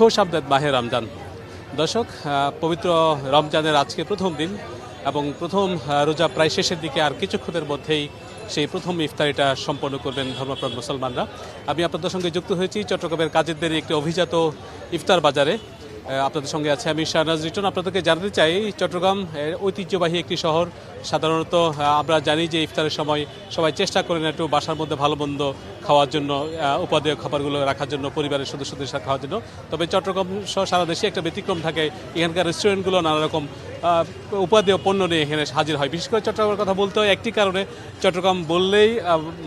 খোশ আমদাদ মাহে রমজান। দর্শক পবিত্র রমজানের আজকে প্রথম দিন এবং প্রথম রোজা প্রায় শেষের দিকে আর কিছুক্ষণের মধ্যেই সেই প্রথম ইফতারিটা সম্পন্ন করবেন ধর্মপ্রাণ মুসলমানরা। আমি আপনাদের সঙ্গে যুক্ত হয়েছি চট্টগ্রামের কাজেরদের একটি অভিজাত ইফতার বাজারে। আপনাদের সঙ্গে আছে আমি শাহনাজ রিটন আপনাদেরকে জানাতে চাই, চট্টগ্রাম ঐতিহ্যবাহী একটি শহর। সাধারণত আমরা জানি যে ইফতারের সময় সবাই চেষ্টা করেন একটু বাসার মধ্যে ভালো মন্দ খাওয়ার জন্য উপাদেয় খাবারগুলো রাখার জন্য, পরিবারের সদস্যদের সাথে খাওয়ার জন্য। তবে চট্টগ্রাম সহ সারা দেশে একটা ব্যতিক্রম থাকে। এখানকার রেস্টুরেন্টগুলো নানা রকম উপাদেয় পণ্য নিয়ে এখানে হাজির হয়। বিশেষ করে চট্টগ্রামের কথা বলতে হয়, একটি কারণে চট্টগ্রাম বললেই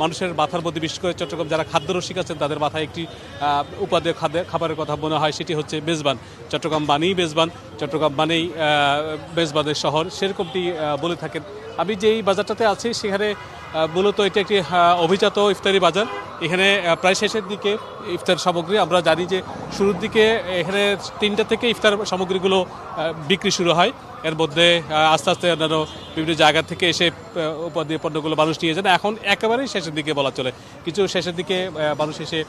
মানুষের মাথার মধ্যে বিশেষ করে চট্টগ্রাম যারা খাদ্য রসিক আছেন, তাদের মাথায় একটি উপাদেয় খাদ্য খাবারের কথা মনে হয়, সেটি হচ্ছে মেজবান। চট্টগ্রাম বানেই মেজবান, চট্টগ্রাম বেজবানের মেজবানের শহর, সেরকমটি বলে থাকেন আমি যেই বাজারটাতে আছি, সেখানে মূলত এটি একটি অভিজাত ইফতারি বাজার। এখানে প্রায় শেষের দিকে ইফতার সামগ্রী। আমরা জানি যে শুরুর দিকে এখানে তিনটা থেকে ইফতার সামগ্রীগুলো বিক্রি শুরু হয়। এর মধ্যে আস্তে আস্তে অন্যান্য বিভিন্ন জায়গা থেকে এসে উপাদেয় পণ্যগুলো মানুষ নিয়ে যান। এখন একেবারেই শেষের দিকে বলা চলে। কিছু শেষের দিকে মানুষ এসে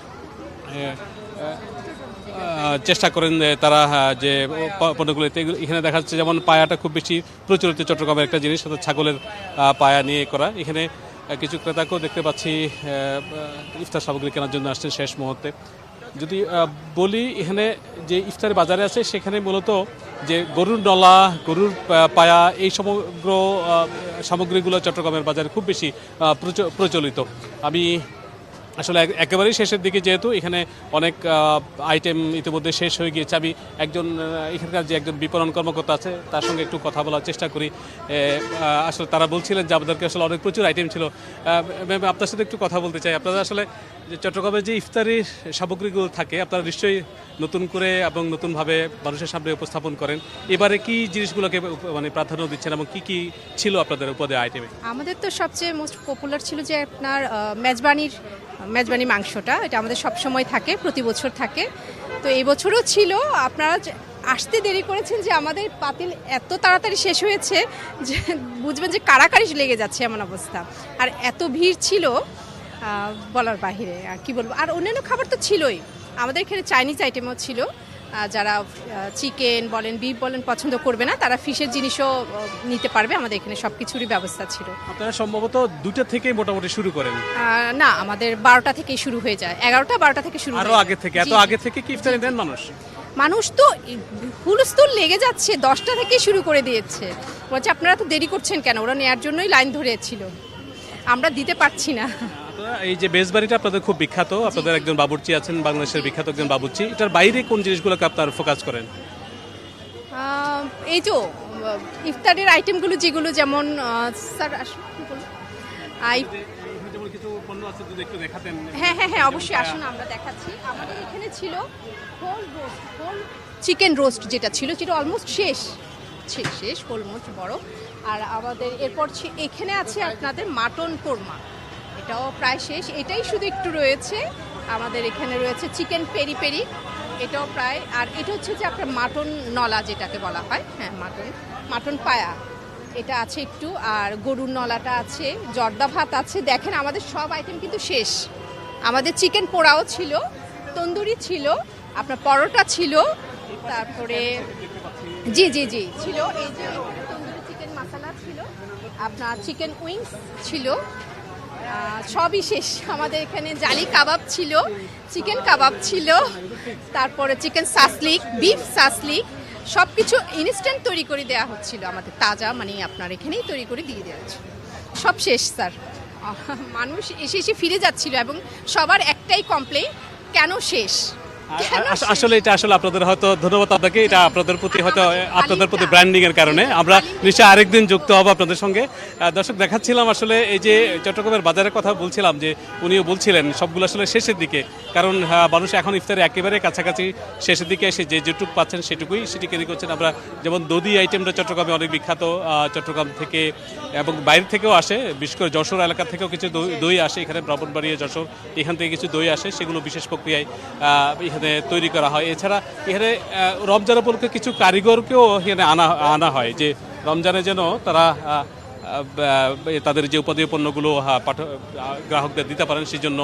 চেষ্টা করেন তারা যে প- পণ্যগুলো এখানে দেখা যাচ্ছে যেমন পায়াটা খুব বেশি প্রচলিত চট্টগ্রামের একটা জিনিস, অর্থাৎ ছাগলের পায়া নিয়ে করা। এখানে কিছু ক্রেতাকেও দেখতে পাচ্ছি ইফতার সামগ্রী কেনার জন্য আসছেন শেষ মুহূর্তে। যদি বলি, এখানে যে ইফতার বাজারে আছে, সেখানে মূলত যে গরুর নলা, গরুর পায়া, এই সমগ্র সামগ্রীগুলো চট্টগ্রামের বাজারে খুব বেশি প্রচ- প্রচলিত। আমি আসলে এক- একেবারেই শেষের দিকে যেহেতু এখানে অনেক আইটেম ইতিমধ্যে শেষ হয়ে গিয়েছে। আমি একজন এখানকার যে একজন বিপণন কর্মকর্তা আছে, তার সঙ্গে একটু কথা বলার চেষ্টা করি। আসলে তারা বলছিলেন যে আমাদেরকে আসলে অনেক প্রচুর আইটেম ছিল। ম্যাম আপনার সাথে একটু কথা বলতে চাই। আপনারা আসলে যে চট্টগ্রামে যে ইফতারির সামগ্রীগুলো থাকে, আপনারা নিশ্চয়ই নতুন করে এবং নতুনভাবে মানুষের সামনে উপস্থাপন করেন। এবারে কি জিনিসগুলোকে মানে প্রাধান্য দিচ্ছেন এবং কি কি ছিল আপনাদের উপদে আইটেমে আমাদের তো সবচেয়ে মোস্ট পপুলার ছিল যে আপনার মেজবানির মেজবানি মাংসটা, এটা আমাদের সব সময় থাকে, প্রতি বছর থাকে। তো এই বছরও ছিল, আপনারা আসতে দেরি করেছেন যে আমাদের পাতিল এত তাড়াতাড়ি শেষ হয়েছে যে বুঝবেন যে কারাকারি লেগে যাচ্ছে এমন অবস্থা। আর এত ভিড় ছিল বলার বাহিরে, আর কি বলব? আর অন্যান্য খাবার তো ছিলই। আমাদের এখানে চাইনিজ আইটেমও ছিল। যারা চিকেন বলেন বিফ বলেন পছন্দ করবে না তারা ফিশের জিনিসও নিতে পারবে। আমাদের এখানে সব কিছুরই ব্যবস্থা ছিল। আপনারা সম্ভবত দুটা থেকেই মোটামুটি শুরু করেন। না আমাদের বারোটা থেকেই শুরু হয়ে যায়। এগারোটা বারোটা থেকে শুরু আরও যায়। আগে থেকে এত। আগে থেকে কি ইফতারি দেন মানুষ? মানুষ তো হুলস্থুল লেগে যাচ্ছে দশটা থেকেই শুরু করে দিয়েছে। বলছে আপনারা তো দেরি করছেন কেন? ওরা নেয়ার জন্যই লাইন ধরেছিল। আমরা দিতে পারছি না। এই যে বেসবাড়িটা আপনাদের খুব বিখ্যাত। আপনাদের একজন বাবুর্চি আছেন বাংলাদেশের বিখ্যাত একজন বাবুর্চি। এটার বাইরে কোন জিনিসগুলোকে আপনার ফোকাস করেন? এই তো ইফতারের আইটেমগুলো যেগুলো যেমন স্যার হ্যাঁ হ্যাঁ হ্যাঁ অবশ্যই আসুন আমরা দেখাচ্ছি। আমাদের এখানে ছিল whole roast whole chicken roast যেটা ছিল যেটা অলমোস্ট শেষ। শেষ অলমোস্ট বড়। আর আমাদের এরপর এখানে আছে আপনাদের মাটন কোরমা। এটাও প্রায় শেষ। এটাই শুধু একটু রয়েছে। আমাদের এখানে রয়েছে চিকেন পেরি পেরি। এটাও প্রায় আর এটা হচ্ছে যে আপনার মাটন নলা যেটাকে বলা হয়। হ্যাঁ মাটন মাটন পায়া। এটা আছে একটু। আর গরুর নলাটা আছে। জর্দা ভাত আছে। দেখেন আমাদের সব আইটেম কিন্তু শেষ। আমাদের চিকেন পোড়াও ছিল, তন্দুরি ছিল, আপনার পরোটা ছিল, তারপরে জি জি জি। ছিল এই যে তন্দুরি চিকেন মশলা ছিল, আপনার চিকেন উইংস ছিল সবই শেষ। আমাদের এখানে জালি কাবাব ছিল চিকেন কাবাব ছিল, তারপরে চিকেন সাসলিক বিফ সাসলিক সব কিছু ইনস্ট্যান্ট তৈরি করে দেওয়া হচ্ছিল আমাদের, তাজা মানে আপনার এখানেই তৈরি করে দিয়ে দেওয়া হচ্ছে সব শেষ, স্যার। মানুষ এসে এসে ফিরে যাচ্ছিল এবং সবার একটাই কমপ্লেন কেন শেষ? আসলে এটা আসলে আপনাদের হয়তো ধন্যবাদ আপনাকে। এটা আপনাদের প্রতি হয়তো আপনাদের প্রতি। ব্র্যান্ডিং এর কারণে আমরা। নিশ্চয়ই আরেকদিন যুক্ত হব আপনাদের সঙ্গে। দর্শক দেখাচ্ছিলাম আসলে এই যে চট্টগ্রামের বাজারের কথা বলছিলাম যে উনিও বলছিলেন সবগুলো আসলে শেষের দিকে। কারণ মানুষ এখন ইফতারে একেবারে কাছাকাছি শেষের দিকে এসে যে যেটুকু পাচ্ছেন সেটুকুই সেটি ক্যারি করছেন আমরা যেমন দদি আইটেমটা চট্টগ্রামে অনেক বিখ্যাত চট্টগ্রাম থেকে এবং বাইরে থেকেও আসে। বিশেষ করে যশোর এলাকা থেকেও কিছু দই- দই আসে। এখানে ব্রাহ্মণবাড়িয়া যশোর এখান থেকে কিছু দই আসে। সেগুলো বিশেষ প্রক্রিয়ায় এখানে তৈরি করা হয়। এছাড়া এখানে রমজান উপলক্ষে কিছু কারিগরকেও এখানে আনা আনা হয় যে রমজানে যেন তারা তাদের যে উপাদেয় পণ্যগুলো পাঠ- গ্রাহকদের দিতে পারেন সেই জন্য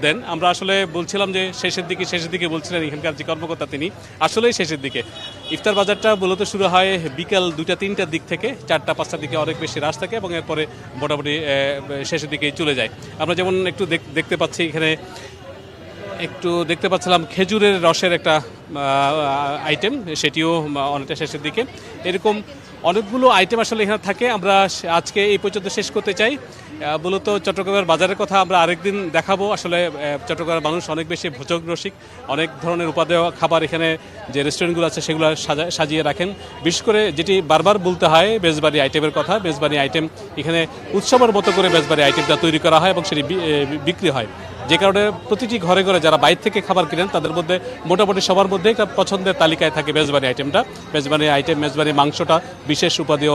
দেন। আমরা আসলে বলছিলাম যে শেষের দিকে শেষের দিকে বলছিলেন এখানকার যে কর্মকর্তা তিনি আসলেই শেষের দিকে। ইফতার বাজারটা মূলত শুরু হয় বিকাল দুইটা, তিনটার দিক থেকে, চারটা, পাঁচটার দিকে অনেক বেশি রাশ থাকে এবং এরপরে মোটামুটি শেষের দিকেই চলে যায়। আমরা যেমন একটু দেখ- দেখতে পাচ্ছি এখানে একটু দেখতে পাচ্ছিলাম খেজুরের রসের একটা আইটেম সেটিও অনেকটা শেষের দিকে। এরকম অনেকগুলো আইটেম আসলে এখানে থাকে, আমরা আজকে এই পর্যন্ত শেষ করতে চাই। মূলত চট্টগ্রামের বাজারের কথা আমরা আরেকদিন দেখাবো। আসলে চট্টগ্রামের মানুষ অনেক বেশি ভোজক রসিক, অনেক ধরনের উপাদেয় খাবার এখানে যে রেস্টুরেন্টগুলো আছে সেগুলো সাজা- সাজিয়ে রাখেন। বিশেষ করে যেটি বারবার বলতে হয়, বেজবাড়ি আইটেমের কথা, বেজবাড়ি আইটেম এখানে উৎসবের মতো করে বেজবাড়ি আইটেমটা তৈরি করা হয় এবং সেটি বিক্রি হয়। যে কারণে প্রতিটি ঘরে ঘরে যারা বাইরে থেকে খাবার কিনেন, তাদের মধ্যে মোটামুটি সবার মধ্যে একটা পছন্দের তালিকায় থাকে মেজবানি আইটেমটা মেজবানি আইটেম মেজবানি মাংসটা বিশেষ উপাদেয়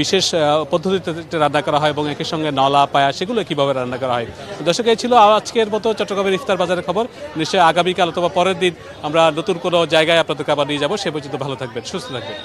বিশেষ পদ্ধতিতে রান্না করা হয় এবং একই সঙ্গে নলা পায়া সেগুলো কীভাবে রান্না করা হয়। দর্শক, এই ছিল আজকের মতো চট্টগ্রামের ইফতার বাজারের খবর। নিশ্চয়ই আগামীকাল অথবা পরের দিন আমরা নতুন কোনো জায়গায় আপনাদেরকে আবার নিয়ে যাব। সে পর্যন্ত ভালো থাকবেন, সুস্থ থাকবেন।